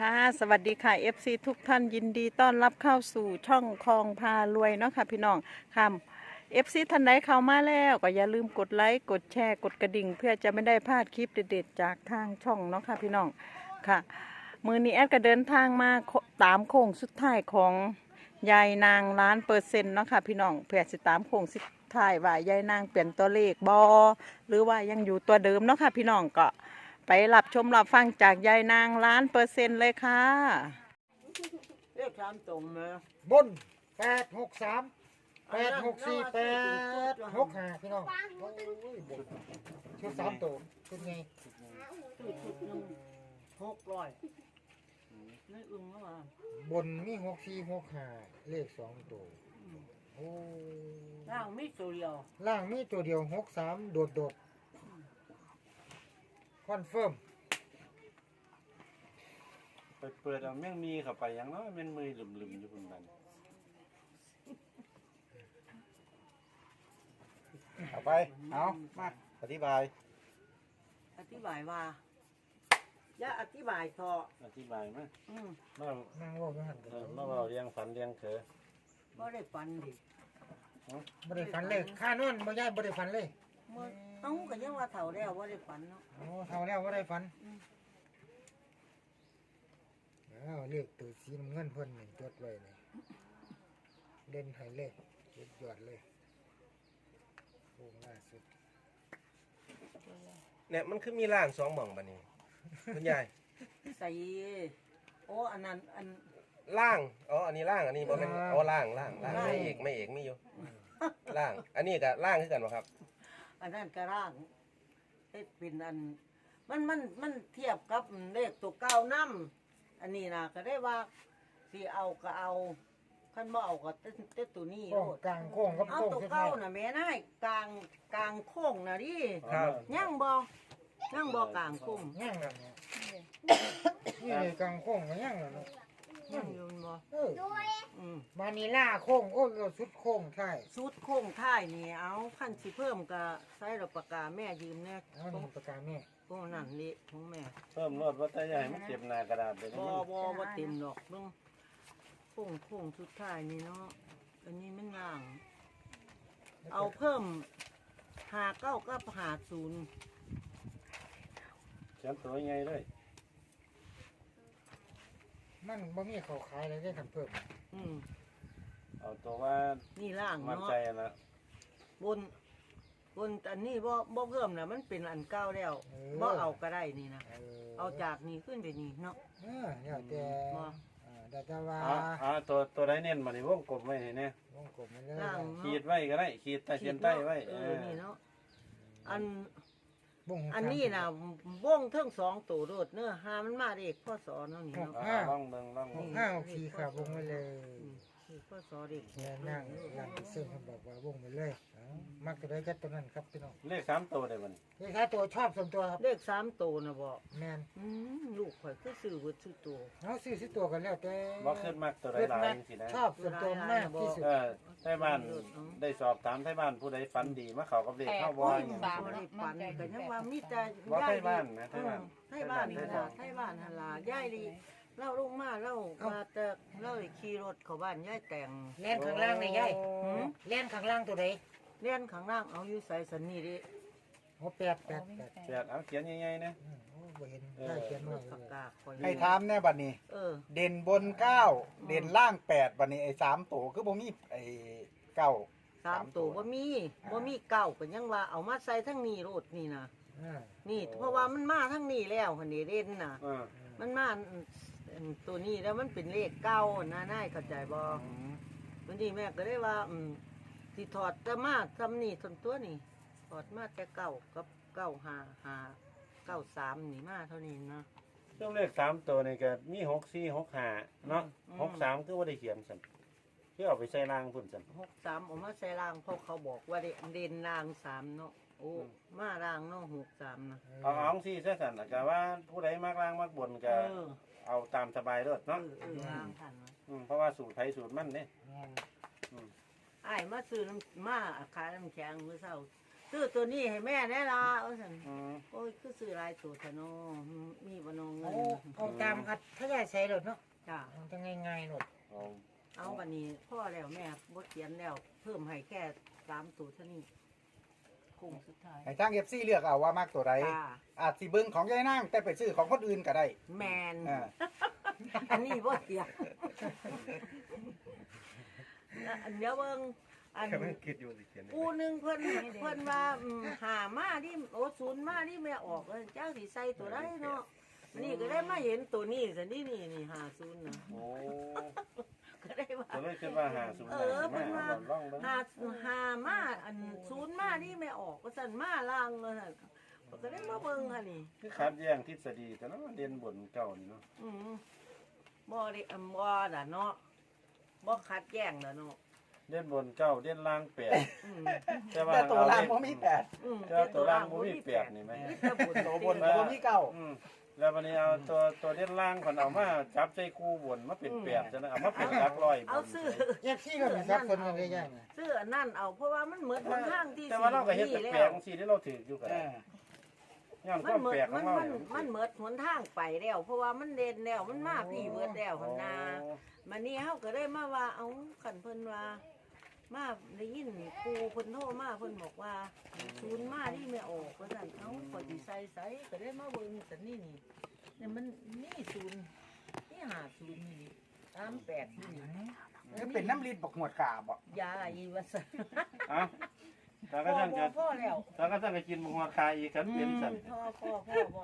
ค่ะสวัสดีค่ะ FC ทุกท่านยินดีต้อนรับเข้าสู่ช่องคลองพารวยเนาะค่ะพี่น้องค่ะ FC ท่านใดเข้ามาแล้วก็อย่าลืมกดไลค์กดแชร์กดกระดิ่ง เพื่อจะไม่ได้พลาดคลิปเด็ดๆจากทางช่องเนาะค่ะพี่น้องค่ะ มือนี้แอดก็เดินทางมาตามโค้งสุดท้ายของยายนางล้านเปอร์เซ็นต์เนาะค่ะพี่น้องเพื่อสิตามโค้งสุดท้ายว่ายายนางเปลี่ยนตัวเลขบอหรือว่ายังอยู่ตัวเดิมเนาะค่ะพี่น้องก็ ไปรับชมรับฟังจากยายนางล้านเปอร์เซ็นต์เลยค่ะ เรียกสามตรงมาบนแปดหกสามแปดหกสี่แปดหกห้าพี่น้องโอ้ยบนชุดสามตัวเป็นไงชุดชุดหนึ่งหกร้อยนี่อึ้งแล้วมาบนมีหกสี่หกห้าเลขสองตัวโอ้ร่างมีตัวเดียวล่างมีตัวเดียวหกสามโดดโดดค อนเฟิร์มไปเปิดเอาแม่งมีเข้าไปหยังเนาะแม่นมือหลุมๆอยู่พุ่นบันเอาไป เอามาอธิบาย อธิบายว่าอย่าอธิบายทออธิบายมาอืมมานั่งเว่าไม่หันเออมาเว้าเรียงฝันเรียงเขอบ่ได้ฟันดิไม่ได้ฝันเลยข้านอนบ่ย้ายบ่ได้ฝันเลย เมื่อ เอ้าก็ยังว่าเฒ่าแล้วบ่ได้ฟันเนาะโอ้เท่าแล้วบ่ได้ฝันอ้าวเลขตัวสีน้ำเงินเพิ่นนี่จดไว้นี่เด่นให้เลยสุดยอดเลยโอ้ล่าสุดเนี่ยมันคือมีร่างสองหม่องบัดนี้ คุณยายใส่โอ้อันนั้นอันร่างอ๋ออันนี้ร่างอันนี้บ่แม่นอ๋อร่างร่างร่างไม่เอกไม่เอกมีอยู่ร่าง อันนี้ก็ร่างคือกันบ่ครับ อันนั้นก็ร่างเฮ็ดเป็นอัน มันมันมันเทียบกับเลขตัวเก้านํอันนี้นะก็ได้ว่าสิเอาก็เอาคันบ่เอาก็เต้นเต้นตัวนี้โค้โลงดกลางโค้งกับเอาโค้งตัวสุดท้าเก้ายน่ะแม่นายกลางกลางโค้งน่ะดิครับยังบ่ยังบ่กลางโค้ง ย่างแล้วเนี่ยนี่เลยกลางโค้งก็ย่างแล้วเนาะ ยังอยู่บ่เอออืมมานีล่าโค้งโอ้ยสุดโค้งใช่ สุดโค้งท้ายนี่เอาคันสิเพิ่มก็ใส่ดอกปากกาแม่ยืมแน่เอาหนึ่งประการแม่พวกนั้นนี่ของแม่เพิ่มรถว่าแต่ใหญ่มันเจ็บหน้ากระดาษเลยบ่นะบ่บ่เต็มดอกเบิ่งโค้งโค้งสุดท้ายนี่เนาะอันนี้มันล่าง เอาเพิ่มหาเก้ากับหาศูนย์เขียนตัวใหญ่เลย มันบ่มีเขาขายเลยได้ทำเพิ่มอืมเอาตัวว่านี่ล่างมั่นเนาะใจอะนะบน บนอันนี้บ่บ่เพิ่มนะมันเป็นอันเก่าแล้วบ่เอาก็ได้นี่นะเออเอาจากนี้ขึ้นไปนี่เนาะเออแล้วแต่บ่เออแต่แต่ว่าเอาเอาตัวตัวใดเน้นมานี่วงกลมไว้ให้แน่วงกลมมันเลยล่างขีเนาะดไว้ก็ได้ขีดใต้เขียนใต้ไว้เอเอออนี่เนาะอัน วงอันนี้นะวงเทั้งสองตัวโดดเนื้อะหามันมาเด็กพ่อสอนเนาะนี่เนาะเอาลองเบิ่งลองหเบิ่กงห้าหกสี่ครับวงไปเลยอืมนี่พ่อสอนเด็กเนี่ยนั่งนั่งซึ่งเขาบอกว่าวงไปเลยเอามักจะได้จัดตัวนั้นครับพี่น้องเลขสามตัวได้บ่นี่ นี่ถ้าตัวชอบส่วนตัวครับเลขสามตัวนะบ่แมนอืมลูก ข่อยคือซื้อเบิดซื้อตัวเอาซื้อสิตัวกันแล้วแต่บ่ขึ้นมากตัวใดเกิดหลายมาจังซี่นะชอบส่วนตัวมากที่สุดเออไทบ้านได้สอบถามไทบ้านผู้ใดฝันดีมาเข้ากับเลขเข้าบ่อย่าง บ่นี้ได้ฝันก็ยังว่ามีแต่ว่าไทยายบ้านดีนะไทบ้าน ไทบ้านหั่นล่ะไทบ้านหั่นล่ะยายดีเล่าลงมาเล่ามาแต่เล่าขี่รถเข้าบ้านยายแต่งแล่นข้างล่างนี่ยายหืมแล่นข้างล่างตัวใดเลี้ยนข้างล่างเอาอยู่ใส่สันนี่ดิโอ้แปดแปดแปดแปดเอาเขียนใหญ่ๆนะอืมโอ้ บ่เห็นได้เขียนมาปากกาคอยให้ถามแน่บัดนี้ เออ เด่นบนเก้าเด่นล่างแปดบัดนี้ไอ้สามตัวคือบ่มีไอ้เก้า สามตัวบ่มีบ่มีเก่าก็ยังว่าเอามาใส่ทั้งนี้โรดนี่นะอ่านี่เพราะว่ามันมาทั้งนี้แล้วคันนี้เด่นน่ะ เออมันมาอันตัวนี้แล้วมันเป็นเลขเก้านะนายเข้าใจบ่วันนี้แม่ก็ได้ว่าอืมสิถอดแต่มาทำนี่ทนตัวนี่ถอดมาแต่เก้ากับเก้าหาหา เก้าสามนี่มาเท่านี้นะเครื่องเลขสามตัวนี่ก็มีหกสี่หกห้าเนาะอืม หกสามคือว่าได้เขียนสันคือเอาไปใส่รางพุ่นสัน หกสามออกมาใส่รางเพราะเขาบอกว่าเด่นเด่นรางสามเนาะโอ้อืม มารางเนาะหกสามนะเอาเอาสี่ซะสันก็ว่าผู้ใดมากรางมากบนเอก็อเอาตามสบายรถเอเนาะอเออรางทันวะอืมเพราะว่าสูตรไทยสูตรมันเนี่ยแม่นไอ้ายมาซื้อน้ำมาขายน้ำแข็งมื้อเช้า ซื้อตัวนี้ให้แม่แน่ละเออสันอืมโอ้ยคือซื้อหลายตัวทะเนอมีบ่นองเงิเอานเอาตามอัดถ้าใหญ่ใส่รถเนาะจ้ามันจะง่ายๆหนดเอาเอาบันนี้พ่อแล้วแม่บ่เขียนแล้ว เพิ่มให้แค่สามตัวเท่านี้คุ้มสุดท้ายให้ทางเอฟซีเลือกเอาว่ามากตัวใดจ้าอาจสิเบิ้งของยายนั่งแต่ไปซื้อของคนอื่นก็ได้แมนอ่าอันนี้บ่เสียแล้วอันเดี๋ยวเบิ่ง อันคิดอยู่สิเขียนปูหนึงเพิ่นเพิ่นว่าอืมหามาที่โอ้ศูนย์มาที่แม่ออกเลยจ้าสิใส่ตัวได้เนาะนี่ก็ได้มาเห็นตัวนี้สินี่นี่นี่หาศูนย์นะโอ้ก็ได้ว่าจะเลยคิดว่าหาศูนย์เออมาเพิ่นว่าเอาลองเบิ่งหาหามาอันศูนย์มาที่แม่ออกก็สั่นมาล่างเลยหั่นก็ได้มาเบิ่งค่ะนี่ คือขัดแย้งทฤษฎีแต่เนาะเรียนบนเก่านี่เนาะอืมบ่ได้อำบ่ล่ะเนาะบ่คัดแย้งล่ะเนาะ เรียนบนเก่าเรียนล่างแปดอืมแต่ว่าแต่ตัวล่างเอบ่มีแปดอืมแต่ว่าตัวล่างบ่มีแปดนี่ไหมมีแต่บุญตัวบนก็บ่มีเก้าอืมแล้ววันนี้เอาตัวตัวเรียนล่างคนเอามาจับใจคู่บนมาเป็นแปดจะนะเอามาเป็นหลักร้อยบนเอาซื้อเอฟซีก็มีซับคนกันง่ายๆนะซื้ออันนั่นเอาเพราะว่ามันเหมือนทางที่แต่ว่าเราก็เฮ็ดสี่แปลกๆสิที่เราถืออยู่กันเออย้อนคมัวานมเหมืแปอลนกขมัอนงเรามันเนี่ยมันเหมือนหนทางไปแล้ว เพราะว่ามันเด่นแล้วมันมาพี่เบิดแล้วพันนามันนี่เฮาก็ได้มาว่าเอาขันเพิ่นว่า มาได้ยินครูเพิ่นโทรมาเพิ่นบอกว่าศูนย์มาที่ไม่ออกว่าซั่นเอ้าก็สิใส่ใส่ก็ได้มาเบิ่งสันนี่นี่เนี่ยมันนี่ศูนย์นี่หาศูนย์นี่ตามแปดนี่คือเป็นน้ำลิ้นบักหวดกาบ่ยาอีว่าซั่นเอ้า ถ้าพ่ก็อท่านพ่จะอพ่อแล้วถ้าก็ท่านจะกินหัวคาอีกกันเป็นสันพ่อพ่อพ่อบ่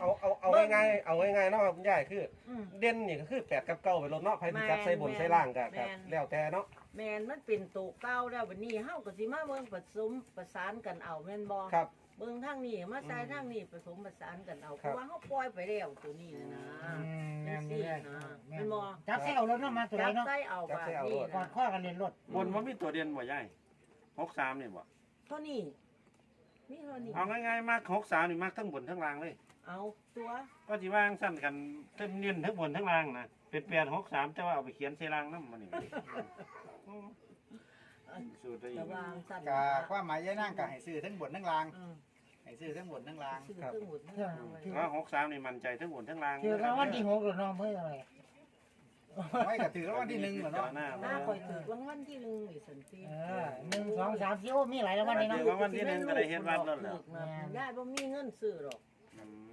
เอา เอาเอาเอาง่ายๆเอาง่ายๆเนาะคุณยายคือ อืม เด่นนี่ก็คือแปดกับเก้าไปรถเนาะไผสิจับแม่นใส่บนใส่ล่างก็แม่ก็นแล้วแต่เนาะแม่นมันเป็นตัวเก่าแล้ววันนี้เฮาก็สิมาเบิ่งผสมประสานกันเอาแม่นบ่ครับ เบิ่งทางนี้มาใส่ทางนี้ผสมผสานกันเอาเพครับ ราะว่าเฮาปล่อยไปแล้วตัวนี้นะนะแม่นสิแม่นนะแม่แม่นนบ่จับใส่เอาแล้วเนาะมาตัวไหนจับเนาะใส่เอาบาดนี้กอดนะข้อกันเรียนรถบนว่ามีตัวเด่นบ่ใหญ่ หกสามนี่บ่เท่านี้มีเท่านี้เอาง่ายๆมากหกสามนี่มากทั้งบนทั้งล่างเลย เอาตัวก็สิว่างสั้นกันเต็มเนียนทั้งบนทั้งล่างนะเป็นแปดหกสามแต่ว่าเอาไปเขียนใส่ล่างน้ำมันนี่ อืมสูตรได้อีระกวางสั่นกะความหมายยายนั่งก็ให้ซื้อทั้งบนทั้งล่างอืมให้ซื้อทั้งบนทั้งล่าง ซื้อเครื่องหมุนทั้งหมดว่าหกสามนี่มันใจทั้งบนทั้งล่างคือรางวัลที่หกหรือน้องเพื่ออะไร ไว้ก็ถือรางวัลที่หนึ่งเหรอเนาะหน้าคอยถือรางวัลที่หนึ่งนี่สันติเออหนึ่งสองสามสี่โอ้มีหลายรางวัลเลยเนาะรางวัลที่หนึ่งก็ได้เฮ็ดวัดแล้วแหละยายบ่มีเงินซื้อหรอกอืม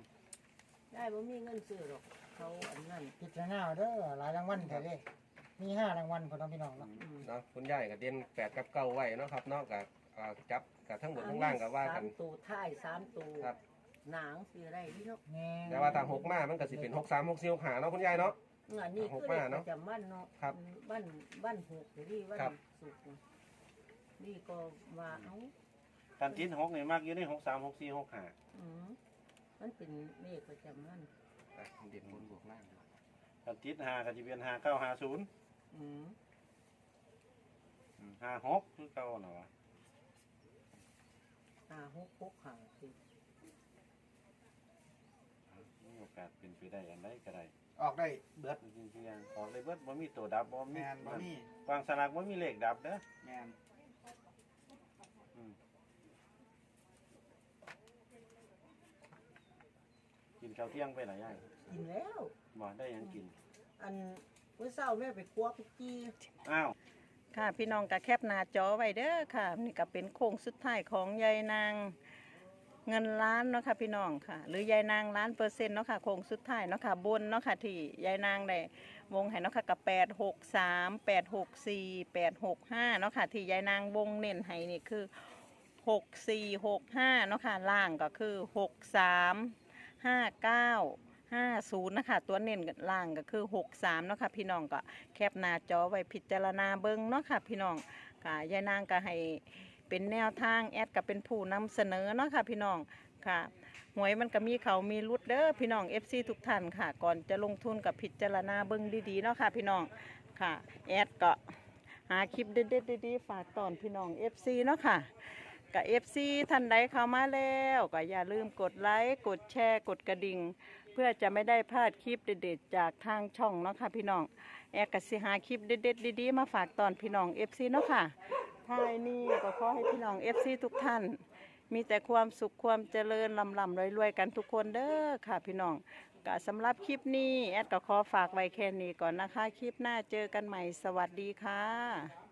ยายบ่มีเงินซื้อหรอกเขาอันนั้นพิจารณาเด้อหลายรางวัลแต่เลยมีห้ารางวัลพอน้องพี่น้องเนาะเนาะคุณยายก็เด่นแปดกับเก้าไว้เนาะครับเนาะก็อ่าจับกับทั้งบนทั้งล่างก็ว่ากันสามตัวท้ายสามตัวครับหนังสีอะไรพี่นาะแม่แต่ว่าทางหกมามันก็สิเป็นหกสามหกสี่หกห้าเนาะคุณยายเนาะ อันนี้หคืกอมาเด็กปเนาะระจำบ้านเนาะครับบ้านบ้านหกหรือที่บ้านครับสุกนะนี่ก็ว่าเอ้าการทิศหกนี่มากอยู่ในหกสามหกสี่หกห้าอืมมันเป็นเลขประจำบ้านอะเด่นบนบวกล่างการทิศห้าก็จะเป็นห้าเก้าห้าศูนย์อืมห้าหกคือเก้าเนาะวะห้าหกหกห้าสิบมีโอกาสเป็นไปได้อันใดก็ได้ ออกได้เบิดจริงๆอย่างออกเลยเบิดบ่มีตัวดับบ่แมมีนบ่มีวางสลากบ่มีเลขดับเด้อแมนกินข้าวเที่ยงไปหลายอย่างกินแล้ว บ่ได้หยังกิน อันเมื่อเช้าแม่ไปควักไปจี้ อ้าว ค่ะพี่น้องก็แคปหน้าจอไว้เด้อค่ะ นี่ก็เป็นโค้งสุดท้ายของยายนาง เงินล้านเนาะค่ะพี่น้องค่ะ หรือยายนางล้านเปอร์เซ็นต์เนาะค่ะโค้งสุดท้ายเนาะค่ะบนเนาะค่ะที่ยายนางได้วงให้เนาะค่ะกับแปดหกสามแปดหกสี่แปดหกห้าเนาะค่ะที่ยายนางวงเน้นให้นี่คือหกสี่หกห้าเนาะค่ะล่างก็คือหกสามห้าเก้าห้าศูนย์นะคะตัวเน้นล่างก็คือหกสามเนาะค่ะพี่น้องก็แคปหน้าจอไว้พิจารณาเบิ่งเนาะค่ะพี่น้องค่ะยายนางก็ให้ เป็นแนวทางแอดก็เป็นผู้นำเสนอเนาะค่ะพี่น้องค่ะหวยมันก็มีเขามีรุดเด้อพี่น้อง FC ทุกท่านค่ะ ก่อนจะลงทุนกับพิจารณาเบิ่งดีๆเนาะค่ะพี่น้องค่ะแอดก็หาคลิปเด็ดๆดีๆฝากตอนพี่น้อง FC เนาะค่ะกับ FC ท่านใดเข้ามาแล้วก็อย่าลืมกดไลค์กดแชร์กดกระดิ่งเพื่อจะไม่ได้พลาดคลิปเด็ดๆจากทางช่องเนาะค่ะพี่น้องแอดกกสิหาคลิปเด็ดๆดีๆมาฝากตอนพี่น้องเอฟซีเนาะค่ะ ท้ายนี้ก็ขอให้พี่น้องเอฟซีทุกท่าน มีแต่ความสุขความเจริญลำลำรวยๆกันทุกคนเด้อค่ะพี่น้องก็สำหรับคลิปนี้แอดก็ขอฝากไว้แค่นี้ก่อนนะคะ คลิปหน้าเจอกันใหม่สวัสดีค่ะ